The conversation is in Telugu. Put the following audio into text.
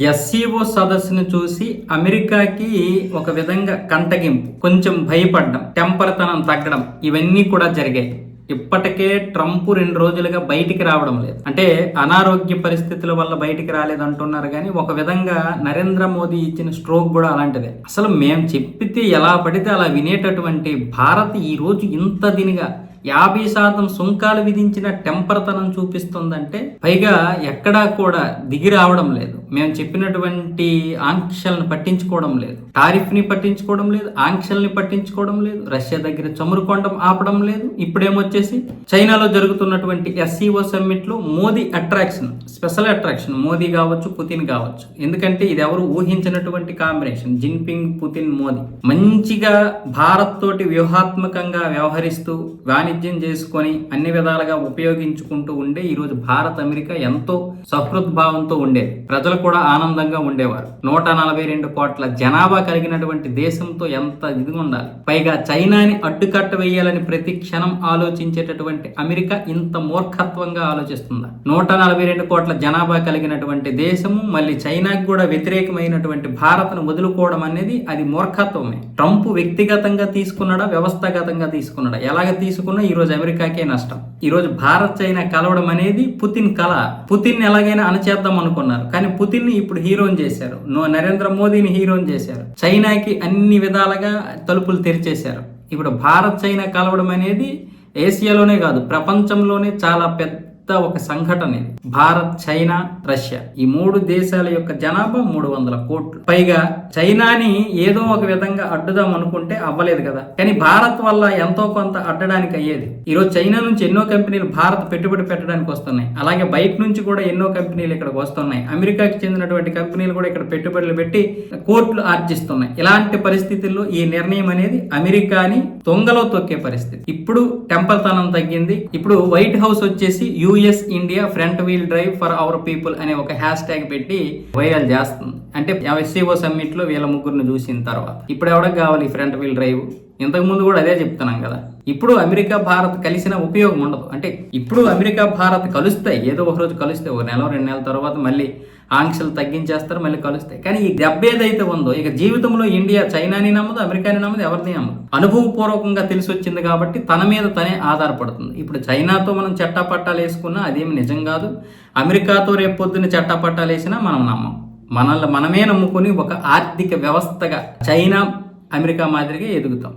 ఎస్సీఓ సదస్సును చూసి అమెరికాకి ఒక విధంగా కంటగింపు కొంచెం భయపడడం టెంపర్తనం తగ్గడం ఇవన్నీ కూడా జరిగాయి. ఇప్పటికే ట్రంప్ రెండు రోజులుగా బయటికి రావడం లేదు. అంటే అనారోగ్య పరిస్థితుల వల్ల బయటికి రాలేదు అంటున్నారు కానీ ఒక విధంగా నరేంద్ర మోదీ ఇచ్చిన స్ట్రోక్ కూడా అలాంటిదే. అసలు మేము చెప్పితే ఎలా పడితే అలా వినేటటువంటి భారత్ ఈ రోజు ఇంత దినిగా యాభై శాతం సుంకాలు విధించిన టెంపర్తనం చూపిస్తుందంటే పైగా ఎక్కడా కూడా దిగి రావడం లేదు. మేము చెప్పినటువంటి ఆంక్షలను పట్టించుకోవడం లేదు. టారిఫ్ని పట్టించుకోవడం లేదు ఆంక్షల్ని పట్టించుకోవడం లేదు రష్యా దగ్గర చమురు కొండం ఆపడం లేదు. ఇప్పుడేమొచ్చేసి చైనాలో జరుగుతున్నటువంటి SCO సమ్మిట్లో Modi attraction special attraction Modi కావచ్చు పుతిన్ కావచ్చు. ఎందుకంటే ఇది ఎవరు ఊహించినటువంటి కాంబినేషన్? Jinping Putin Modi. మంచిగా భారత్ తోటి వ్యూహాత్మకంగా వ్యవహరిస్తూ వాణిజ్యం చేసుకొని అన్ని విధాలుగా ఉపయోగించుకుంటూ ఉండే ఈరోజు భారత్ అమెరికా ఎంతో సహృద్భావంతో ఉండేది ప్రజలు కూడా ఆనందంగా ఉండేవారు. నూట నలభై రెండు కోట్ల జనాభా కలిగినటువంటి దేశంతో ఎంత ఇదిగా ఉండాలి. పైగా చైనాని అడ్డుకట్ట వేయాలని ప్రతి క్షణం ఆలోచించేటటువంటి అమెరికా ఇంత మూర్ఖత్వంగా ఆలోచిస్తుందా? నూట నలభై రెండు కోట్ల జనాభా కలిగినటువంటి దేశము మళ్ళీ చైనాకి కూడా వ్యతిరేకమైనటువంటి భారత్ను వదులుకోవడం అనేది అది మూర్ఖత్వమే. ట్రంప్ వ్యక్తిగతంగా తీసుకున్నాడా వ్యవస్థాగతంగా తీసుకున్నాడా? ఎలాగ తీసుకున్నా ఈ రోజు అమెరికాకే నష్టం. ఈ రోజు భారత్ చైనా కలవడం అనేది పుతిన్ కళ పుతిన్ ఎలాగైనా అణచేద్దాం అనుకున్నారు. కానీ పుతిన్ని ఇప్పుడు హీరోని చేశారు. నో- నరేంద్ర మోదీని హీరోని చేశారు. చైనాకి అన్ని విధాలుగా తలుపులు తెరిచేశారు. ఇప్పుడు భారత్ చైనా కలవడం అనేది ఏషియాలోనే కాదు ప్రపంచంలోనే చాలా పెద్ద ఒక సంఘటన ఇది. భారత్ చైనా రష్యా ఈ మూడు దేశాల యొక్క జనాభా మూడు వందల కోట్లు. పైగా చైనాని ఏదో ఒక విధంగా అడ్డుదాం అనుకుంటే అవ్వలేదు కదా. కానీ భారత్ వల్ల ఎంతో కొంత అడ్డడానికి అయ్యేది. ఈ రోజు చైనా నుంచి ఎన్నో కంపెనీలు భారత్ పెట్టుబడి పెట్టడానికి వస్తున్నాయి. అలాగే బయట నుంచి కూడా ఎన్నో కంపెనీలు ఇక్కడికి వస్తున్నాయి. అమెరికాకి చెందినటువంటి కంపెనీలు కూడా ఇక్కడ పెట్టుబడులు పెట్టి కోర్టులు ఆర్జిస్తున్నాయి. ఇలాంటి పరిస్థితుల్లో ఈ నిర్ణయం అనేది అమెరికాని తొంగలో తొక్కే పరిస్థితి. ఇప్పుడు టెంపర్తనం తగ్గింది. ఇప్పుడు వైట్ హౌస్ వచ్చేసి US India front wheel drive for our people అనే ఒక హ్యాష్ ట్యాగ్ పెట్టి వైరల్ చేస్తుంది. అంటే ఎస్సీఓ సమ్మిట్లో వీళ్ళ ముగ్గురిని చూసిన తర్వాత. ఇప్పుడు ఎవడకు కావాలి ఫ్రంట్ వీల్ డ్రైవ్ ఇంతకు ముందు కూడా అదే చెప్తున్నాం కదా. ఇప్పుడు అమెరికా భారత్ కలిసిన ఉపయోగం ఉండదు. అంటే ఇప్పుడు అమెరికా భారత్ కలుస్తాయి. ఏదో ఒక రోజు కలుస్తాయి. ఒక నెల రెండు నెలల తర్వాత మళ్ళీ ఆంక్షలు తగ్గించేస్తారు మళ్ళీ కలుస్తాయి. కానీ ఈ దెబ్బ ఏదైతే ఉందో ఇక జీవితంలో ఇండియా చైనాని నమ్మదు అమెరికాని నమ్మదు ఎవరిని నమ్మదు. అనుభవపూర్వకంగా తెలిసి వచ్చింది కాబట్టి తన మీద తనే ఆధారపడుతుంది. ఇప్పుడు చైనాతో మనం చట్టపట్టాలు వేసుకున్నా అదేమి నిజం కాదు. అమెరికాతో రేపొద్దున చట్టపట్టాలు వేసినా మనం నమ్మం. మనల్ని మనమే నమ్ముకొని ఒక ఆర్థిక వ్యవస్థగా చైనా అమెరికా మాదిరిగా ఎదుగుతాం.